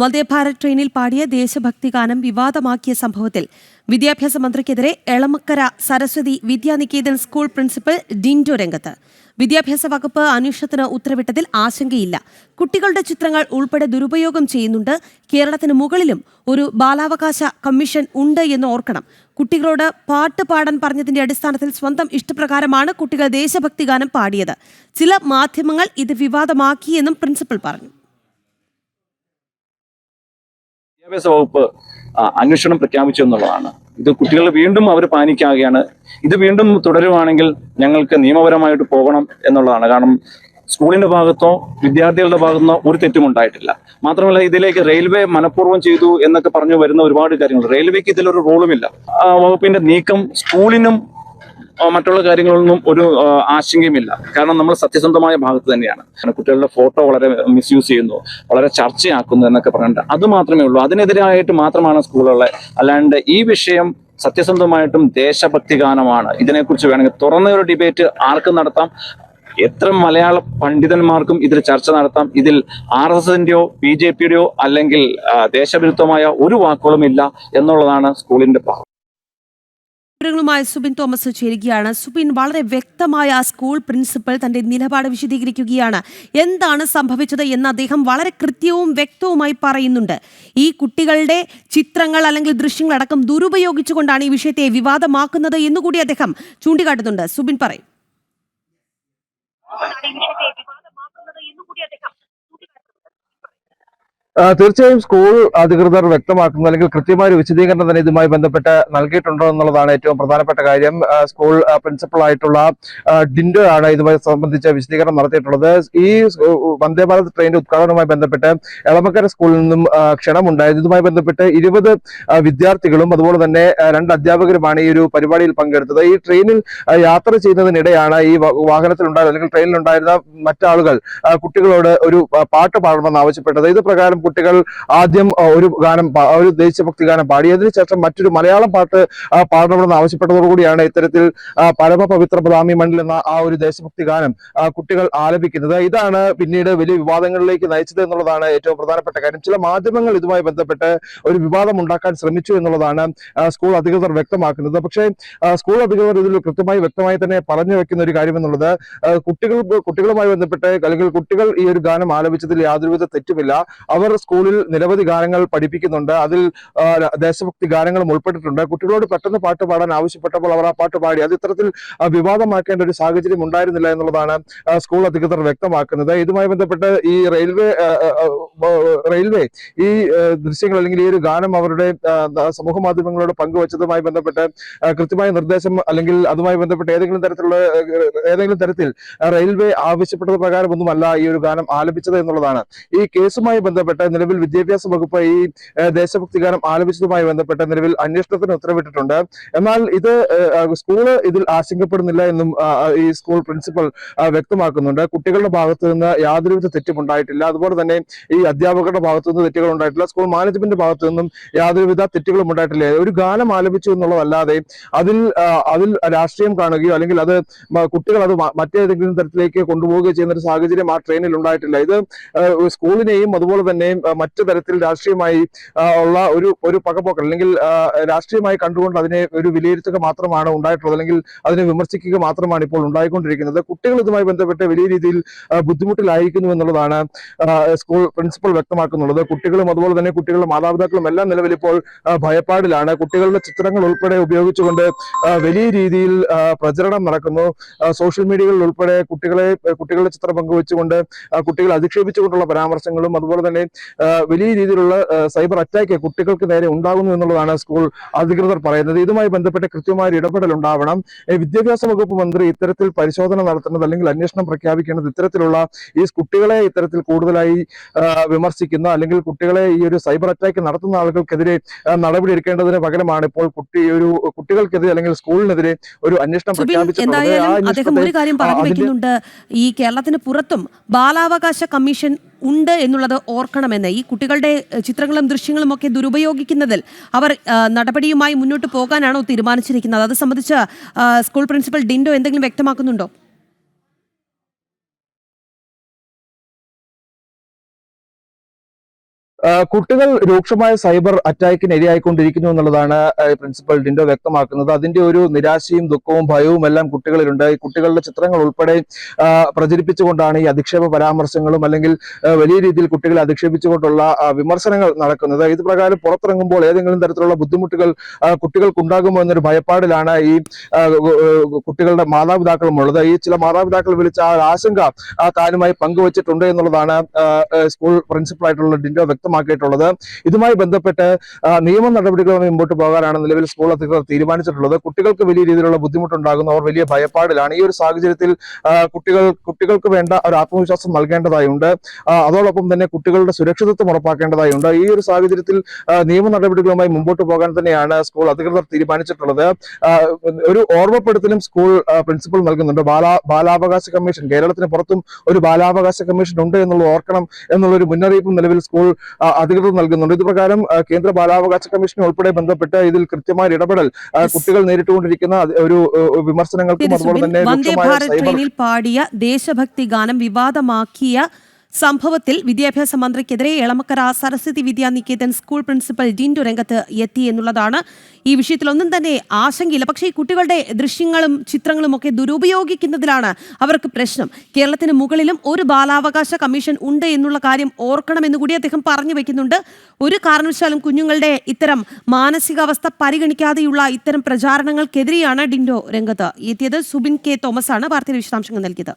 വന്ദേഭാരത് ട്രെയിനിൽ പാടിയ ദേശഭക്തി ഗാനം വിവാദമാക്കിയ സംഭവത്തിൽ വിദ്യാഭ്യാസ മന്ത്രിക്കെതിരെ എളമക്കര സരസ്വതി വിദ്യാനികേതൻ സ്കൂൾ പ്രിൻസിപ്പൽ ഡിൻഡോ രംഗത്ത്. വിദ്യാഭ്യാസ വകുപ്പ് അന്വേഷണത്തിന് ഉത്തരവിട്ടതിൽ ആശങ്കയില്ല. കുട്ടികളുടെ ചിത്രങ്ങൾ ഉൾപ്പെടെ ദുരുപയോഗം ചെയ്യുന്നുണ്ട്. കേരളത്തിന് മുകളിലും ഒരു ബാലാവകാശ കമ്മീഷൻ ഉണ്ട് എന്ന് ഓർക്കണം. കുട്ടികളോട് പാട്ട് പാടാൻ പറഞ്ഞതിന്റെ അടിസ്ഥാനത്തിൽ സ്വന്തം ഇഷ്ടപ്രകാരമാണ് കുട്ടികൾ ദേശഭക്തി ഗാനം പാടിയത്. ചില മാധ്യമങ്ങൾ ഇത് വിവാദമാക്കിയെന്നും പ്രിൻസിപ്പൽ പറഞ്ഞു. വിദ്യാഭ്യാസ വകുപ്പ് അന്വേഷണം പ്രഖ്യാപിച്ചു എന്നുള്ളതാണ്. ഇത് കുട്ടികൾ വീണ്ടും അവർ പാനിക്കാകുകയാണ് ഇത് വീണ്ടും തുടരുവാണെങ്കിൽ ഞങ്ങൾക്ക് നിയമപരമായിട്ട് പോകണം എന്നുള്ളതാണ്. കാരണം സ്കൂളിന്റെ ഭാഗത്തോ വിദ്യാർത്ഥികളുടെ ഭാഗത്തോ ഒരു തെറ്റും ഉണ്ടായിട്ടില്ല. മാത്രമല്ല ഇതിലേക്ക് റെയിൽവേ മനഃപൂർവം ചെയ്തു എന്നൊക്കെ പറഞ്ഞു വരുന്ന ഒരുപാട് കാര്യങ്ങൾ. റെയിൽവേക്ക് ഇതിലൊരു റോളുമില്ല. വകുപ്പിന്റെ നീക്കം സ്കൂളിനും മറ്റുള്ള കാര്യങ്ങളൊന്നും ഒരു ആശങ്കയുമില്ല. കാരണം നമ്മൾ സത്യസന്ധമായ ഭാഗത്ത് തന്നെയാണ്. കുട്ടികളുടെ ഫോട്ടോ വളരെ മിസ്യൂസ് ചെയ്യുന്നു വളരെ ചർച്ചയാക്കുന്നു എന്നൊക്കെ പറഞ്ഞിട്ട് അത് മാത്രമേ ഉള്ളൂ. അതിനെതിരായിട്ട് മാത്രമാണ് സ്കൂളുകളെ അല്ലാണ്ട് ഈ വിഷയം സത്യസന്ധമായിട്ടും ദേശഭക്തി ഗാനമാണ് ഇതിനെക്കുറിച്ച് വേണമെങ്കിൽ തുറന്ന ഒരു ഡിബേറ്റ് ആർക്കും നടത്താം. എത്ര മലയാള പണ്ഡിതന്മാർക്കും ഇതിൽ ചർച്ച നടത്താം. ഇതിൽ ആർ എസ് എസിന്റെയോ ബി ജെ പിയുടെയോ അല്ലെങ്കിൽ ദേശവിരുദ്ധമായ ഒരു വാക്കുകളും ഇല്ല എന്നുള്ളതാണ് സ്കൂളിന്റെ ഭാഗം വിവരങ്ങളുമായി സുബിൻ തോമസ് ചേരുകയാണ്. സുബിൻ വളരെ വ്യക്തമായ ആ സ്കൂൾ പ്രിൻസിപ്പൽ തന്റെ നിലപാട് വിശദീകരിക്കുകയാണ്. എന്താണ് സംഭവിച്ചത് എന്ന് അദ്ദേഹം വളരെ കൃത്യവും വ്യക്തവുമായി പറയുന്നുണ്ട്. ഈ കുട്ടികളുടെ ചിത്രങ്ങൾ അല്ലെങ്കിൽ ദൃശ്യങ്ങൾ അടക്കം ദുരുപയോഗിച്ചുകൊണ്ടാണ് ഈ വിഷയത്തെ വിവാദമാക്കുന്നത് എന്നുകൂടി അദ്ദേഹം ചൂണ്ടിക്കാട്ടുന്നുണ്ട്. സുബിൻ പറയും. തീർച്ചയായും സ്കൂൾ അധികൃതർ വ്യക്തമാക്കുന്ന അല്ലെങ്കിൽ കൃത്യമായ വിശദീകരണം തന്നെ ഇതുമായി ബന്ധപ്പെട്ട് നൽകിയിട്ടുണ്ടോ എന്നുള്ളതാണ് ഏറ്റവും പ്രധാനപ്പെട്ട കാര്യം. സ്കൂൾ പ്രിൻസിപ്പൾ ആയിട്ടുള്ള ഡിൻഡോ ആണ് ഇതുമായി സംബന്ധിച്ച വിശദീകരണം നടത്തിയിട്ടുള്ളത്. ഈ വന്ദേ ഭാരത് ട്രെയിനിന്റെ ഉദ്ഘാടനവുമായി ബന്ധപ്പെട്ട് എളമക്കര സ്കൂളിൽ നിന്നും ക്ഷണമുണ്ടായത് ഇതുമായി ബന്ധപ്പെട്ട് ഇരുപത് വിദ്യാർത്ഥികളും അതുപോലെ തന്നെ രണ്ട് അധ്യാപകരുമാണ് ഈ ഒരു പരിപാടിയിൽ പങ്കെടുത്തത്. ഈ ട്രെയിനിൽ യാത്ര ചെയ്യുന്നതിനിടെയാണ് ഈ വാഹനത്തിലുണ്ടായിരുന്ന അല്ലെങ്കിൽ ട്രെയിനിലുണ്ടായിരുന്ന മറ്റാളുകൾ കുട്ടികളോട് ഒരു പാട്ട് പാടണമെന്ന് ആവശ്യപ്പെട്ടത് ഇത് പ്രകാരം കുട്ടികൾ ആദ്യം ഒരു ഗാനം ഒരു ദേശഭക്തി ഗാനം പാടി. അതിനുശേഷം മറ്റൊരു മലയാളം പാട്ട് പാടണമെന്ന് ആവശ്യപ്പെട്ടതോടുകൂടിയാണ് ഇത്തരത്തിൽ പരമപവിത്ര പദാമി മണ്ണിൽ എന്ന ആ ഒരു ദേശഭക്തി ഗാനം കുട്ടികൾ ആലപിക്കുന്നത്. ഇതാണ് പിന്നീട് വലിയ വിവാദങ്ങളിലേക്ക് നയിച്ചത് എന്നുള്ളതാണ് ഏറ്റവും പ്രധാനപ്പെട്ട കാര്യം. ചില മാധ്യമങ്ങൾ ഇതുമായി ബന്ധപ്പെട്ട് ഒരു വിവാദം ഉണ്ടാക്കാൻ ശ്രമിച്ചു എന്നുള്ളതാണ് സ്കൂൾ അധികൃതർ വ്യക്തമാക്കുന്നത്. പക്ഷേ സ്കൂൾ അധികൃതർ ഇതിൽ കൃത്യമായി വ്യക്തമായി തന്നെ പറഞ്ഞു വെക്കുന്ന ഒരു കാര്യം എന്നുള്ളത് കുട്ടികൾ കുട്ടികളുമായി ബന്ധപ്പെട്ട് അല്ലെങ്കിൽ കുട്ടികൾ ഈ ഒരു ഗാനം ആലപിച്ചതിൽ യാതൊരുവിധ തെറ്റുമില്ല. അവർ സ്കൂളിൽ നിരവധി ഗാനങ്ങൾ പഠിപ്പിക്കുന്നുണ്ട്. അതിൽ ദേശഭക്തി ഗാനങ്ങളും ഉൾപ്പെട്ടിട്ടുണ്ട്. കുട്ടികളോട് പെട്ടെന്ന് പാട്ട് പാടാൻ ആവശ്യപ്പെട്ടപ്പോൾ അവർ ആ പാട്ട് പാടി. അത് ഇത്തരത്തിൽ വിവാദമാക്കേണ്ട ഒരു സാഹചര്യം ഉണ്ടായിരുന്നില്ല എന്നുള്ളതാണ് സ്കൂൾ അധികൃതർ വ്യക്തമാക്കുന്നത്. ഇതുമായി ബന്ധപ്പെട്ട് ഈ റെയിൽവേ റെയിൽവേ ഈ ദൃശ്യങ്ങൾ അല്ലെങ്കിൽ ഈ ഒരു ഗാനം അവരുടെ സമൂഹ മാധ്യമങ്ങളോട് പങ്കുവച്ചതുമായി ബന്ധപ്പെട്ട് കൃത്യമായ നിർദ്ദേശം അല്ലെങ്കിൽ അതുമായി ബന്ധപ്പെട്ട് ഏതെങ്കിലും തരത്തിലുള്ള ഏതെങ്കിലും തരത്തിൽ റെയിൽവേ ആവശ്യപ്പെട്ടത് പ്രകാരമൊന്നുമല്ല ഈ ഒരു ഗാനം ആലപിച്ചത് എന്നുള്ളതാണ്. ഈ കേസുമായി ബന്ധപ്പെട്ട് നിലവിൽ വിദ്യാഭ്യാസ വകുപ്പ് ഈ ദേശഭക്തി ഗാനം ആലപിച്ചതുമായി ബന്ധപ്പെട്ട് നിലവിൽ അന്വേഷണത്തിന് ഉത്തരവിട്ടിട്ടുണ്ട്. എന്നാൽ ഇത് സ്കൂൾ ഇതിൽ ആശങ്കപ്പെടുന്നില്ല എന്നും ഈ സ്കൂൾ പ്രിൻസിപ്പൽ വ്യക്തമാക്കുന്നുണ്ട്. കുട്ടികളുടെ ഭാഗത്തു നിന്ന് യാതൊരുവിധ തെറ്റും ഉണ്ടായിട്ടില്ല അതുപോലെ തന്നെ ഈ അധ്യാപകരുടെ ഭാഗത്തു നിന്ന് തെറ്റുകൾ ഉണ്ടായിട്ടില്ല. സ്കൂൾ മാനേജ്മെന്റ് ഭാഗത്തു നിന്നും യാതൊരുവിധ തെറ്റുകളും ഉണ്ടായിട്ടില്ല. ഒരു ഗാനം ആലപിച്ചു എന്നുള്ളതല്ലാതെ അതിൽ അതിൽ രാഷ്ട്രീയം കാണുകയോ അല്ലെങ്കിൽ അത് കുട്ടികൾ അത് മറ്റേതെങ്കിലും തരത്തിലേക്ക് കൊണ്ടുപോവുകയോ ചെയ്യുന്ന ഒരു സാഹചര്യം ആ ട്രെയിനിൽ ഉണ്ടായിട്ടില്ല. ഇത് സ്കൂളിനെയും അതുപോലെ തന്നെ ആ, മറ്റു തരത്തിൽ രാഷ്ട്രീയമായി ഉള്ള ഒരു ഒരു പകപോക്കൽ അല്ലെങ്കിൽ രാഷ്ട്രീയമായി കണ്ടുകൊണ്ട് അതിനെ ഒരു വിലയിരുത്തുക മാത്രമാണ് ഉണ്ടായിട്ടുള്ളത്. അല്ലെങ്കിൽ അതിനെ വിമർശിക്കുക മാത്രമാണ് ഇപ്പോൾ ഉണ്ടായിക്കൊണ്ടിരിക്കുന്നത്. കുട്ടികൾ ഇതുമായി ബന്ധപ്പെട്ട് വലിയ രീതിയിൽ ബുദ്ധിമുട്ടിലായിരിക്കുന്നു എന്നുള്ളതാണ് സ്കൂൾ പ്രിൻസിപ്പൽ വ്യക്തമാക്കുന്നുള്ളത്. കുട്ടികളും അതുപോലെ തന്നെ കുട്ടികളുടെ മാതാപിതാക്കളും എല്ലാം നിലവിൽ ഇപ്പോൾ ഭയപ്പാടിലാണ്. കുട്ടികളുടെ ചിത്രങ്ങൾ ഉൾപ്പെടെ ഉപയോഗിച്ചുകൊണ്ട് വലിയ രീതിയിൽ പ്രചരണം നടക്കുന്നു. സോഷ്യൽ മീഡിയകളിൽ ഉൾപ്പെടെ കുട്ടികളെ കുട്ടികളുടെ ചിത്രം പങ്കുവെച്ചുകൊണ്ട് കുട്ടികളെ അധിക്ഷേപിച്ചുകൊണ്ടുള്ള പരാമർശങ്ങളും അതുപോലെ തന്നെ വലിയ രീതിയിലുള്ള സൈബർ അറ്റാക്ക് കുട്ടികൾക്ക് നേരെ ഉണ്ടാകുന്നു എന്നുള്ളതാണ് സ്കൂൾ അധികൃതർ പറയുന്നത്. ഇതുമായി ബന്ധപ്പെട്ട് കൃത്യമായ ഇടപെടൽ ഉണ്ടാവണം. വിദ്യാഭ്യാസ വകുപ്പ് മന്ത്രി ഇത്തരത്തിൽ പരിശോധന നടത്തുന്നത് അല്ലെങ്കിൽ അന്വേഷണം പ്രഖ്യാപിക്കുന്നത് ഇത്തരത്തിലുള്ള ഈ കുട്ടികളെ ഇത്തരത്തിൽ കൂടുതലായി വിമർശിക്കുന്ന അല്ലെങ്കിൽ കുട്ടികളെ ഈ ഒരു സൈബർ അറ്റാക്ക് നടത്തുന്ന ആളുകൾക്കെതിരെ നടപടി എടുക്കേണ്ടതിന് പകരമാണ് ഇപ്പോൾ കുട്ടി ഒരു കുട്ടികൾക്കെതിരെ അല്ലെങ്കിൽ സ്കൂളിനെതിരെ ഒരു അന്വേഷണം എന്തായാലും അദ്ദേഹം ഒരു കാര്യം പറഞ്ഞു വെക്കുന്നുണ്ട് ഈ കേരളത്തിന് പുറത്തും ബാലാവകാശ കമ്മീഷൻ ഉണ്ട് എന്നുള്ളത് ഓർക്കണമെന്ന്. ഈ കുട്ടികളുടെ ചിത്രങ്ങളും ദൃശ്യങ്ങളും ഒക്കെ ദുരുപയോഗിക്കുന്നതിൽ അവർ നടപടിയുമായി മുന്നോട്ട് പോകാനാണോ തീരുമാനിച്ചിരിക്കുന്നത്? അത് സംബന്ധിച്ച് സ്കൂൾ പ്രിൻസിപ്പൽ ഡിൻഡോ എന്തെങ്കിലും വ്യക്തമാക്കുന്നുണ്ടോ? കുട്ടികൾ രൂക്ഷമായ സൈബർ അറ്റാക്കിന് ഇരയായിക്കൊണ്ടിരിക്കുന്നു എന്നുള്ളതാണ് പ്രിൻസിപ്പൽ ഡിൻഡോ വ്യക്തമാക്കുന്നത്. അതിന്റെ ഒരു നിരാശയും ദുഃഖവും ഭയവും എല്ലാം കുട്ടികളിലുണ്ട്. കുട്ടികളുടെ ചിത്രങ്ങൾ ഉൾപ്പെടെ പ്രചരിപ്പിച്ചുകൊണ്ടാണ് ഈ അധിക്ഷേപ പരാമർശങ്ങളും അല്ലെങ്കിൽ വലിയ രീതിയിൽ കുട്ടികളെ അധിക്ഷേപിച്ചുകൊണ്ടുള്ള വിമർശനങ്ങൾ നടക്കുന്നത്. ഇത് പ്രകാരം പുറത്തിറങ്ങുമ്പോൾ ഏതെങ്കിലും തരത്തിലുള്ള ബുദ്ധിമുട്ടുകൾ കുട്ടികൾക്ക് കുട്ടികൾക്കുണ്ടാകുമോ എന്നൊരു ഭയപ്പാടിലാണ് ഈ കുട്ടികളുടെ മാതാപിതാക്കളും ഉള്ളത് ഈ ചില മാതാപിതാക്കൾ വിളിച്ച ആ ആശങ്ക താനുമായി പങ്കുവച്ചിട്ടുണ്ട് എന്നുള്ളതാണ് സ്കൂൾ പ്രിൻസിപ്പൽ ആയിട്ടുള്ള ഡിൻഡോ വ്യക്തമാക്കിയിട്ടുള്ളത്. ഇതുമായി ബന്ധപ്പെട്ട് നിയമ നടപടികളുമായി മുമ്പോട്ട് പോകാനാണ് നിലവിൽ സ്കൂൾ അധികൃതർ തീരുമാനിച്ചിട്ടുള്ളത്. കുട്ടികൾക്ക് വലിയ രീതിയിലുള്ള ബുദ്ധിമുട്ടുണ്ടാകുന്നു. അവർ വലിയ ഭയപ്പാടിലാണ്. ഈ ഒരു സാഹചര്യത്തിൽ കുട്ടികൾ കുട്ടികൾക്ക് വേണ്ട ഒരു ആത്മവിശ്വാസം നൽകേണ്ടതായുണ്ട്. അതോടൊപ്പം തന്നെ കുട്ടികളുടെ സുരക്ഷിതത്വം ഉറപ്പാക്കേണ്ടതായുണ്ട്. ഈ ഒരു സാഹചര്യത്തിൽ നിയമ നടപടികളുമായി മുമ്പോട്ട് പോകാൻ തന്നെയാണ് സ്കൂൾ അധികൃതർ തീരുമാനിച്ചിട്ടുള്ളത്. ഒരു ഓർമ്മപ്പെടുത്തലും സ്കൂൾ പ്രിൻസിപ്പൽ നൽകുന്നുണ്ട്. ബാലാ ബാലാവകാശ കമ്മീഷൻ കേരളത്തിന് പുറത്തും ഒരു ബാലാവകാശ കമ്മീഷൻ ഉണ്ട് എന്നുള്ളത് ഓർക്കണം എന്നുള്ളൊരു മുന്നറിയിപ്പും നിലവിൽ സ്കൂൾ അധികൃതർ നൽകുന്നുണ്ട്. ഇത് പ്രകാരം കേന്ദ്ര ബാലാവകാശ കമ്മീഷൻ ഉൾപ്പെടെ ബന്ധപ്പെട്ട് ഇതിൽ കൃത്യമായ ഇടപെടൽ കുട്ടികൾ നേരിട്ടുകൊണ്ടിരിക്കുന്ന ഒരു വിമർശനങ്ങൾക്കും അതുപോലെ തന്നെ വന്ദേ ഭാരത് ട്രെയിനിൽ പാടിയ ദേശഭക്തി ഗാനം വിവാദമാക്കിയ സംഭവത്തിൽ വിദ്യാഭ്യാസ മന്ത്രിക്കെതിരെ എളമക്കര സരസ്വതി വിദ്യാനികേതൻ സ്കൂൾ പ്രിൻസിപ്പൽ ഡിൻഡു രംഗത്ത് എത്തി എന്നുള്ളതാണ് ഈ വിഷയത്തിലൊന്നും തന്നെ ആശങ്കയില്ല. പക്ഷേ ഈ കുട്ടികളുടെ ദൃശ്യങ്ങളും ചിത്രങ്ങളും ഒക്കെ ദുരുപയോഗിക്കുന്നതിലാണ് അവർക്ക് പ്രശ്നം. കേരളത്തിന് മുകളിലും ഒരു ബാലാവകാശ കമ്മീഷൻ ഉണ്ട് എന്നുള്ള കാര്യം ഓർക്കണമെന്ന് കൂടി അദ്ദേഹം പറഞ്ഞു വെക്കുന്നുണ്ട്. ഒരു കാരണവശാലും കുഞ്ഞുങ്ങളുടെ ഇത്തരം മാനസികാവസ്ഥ പരിഗണിക്കാതെയുള്ള ഇത്തരം പ്രചാരണങ്ങൾക്കെതിരെയാണ് ഡിൻഡോ രംഗത്ത് എത്തിയത്. സുബിൻ കെ തോമസ് ആണ് വാർത്തയുടെ വിശദാംശങ്ങൾ നൽകിയത്.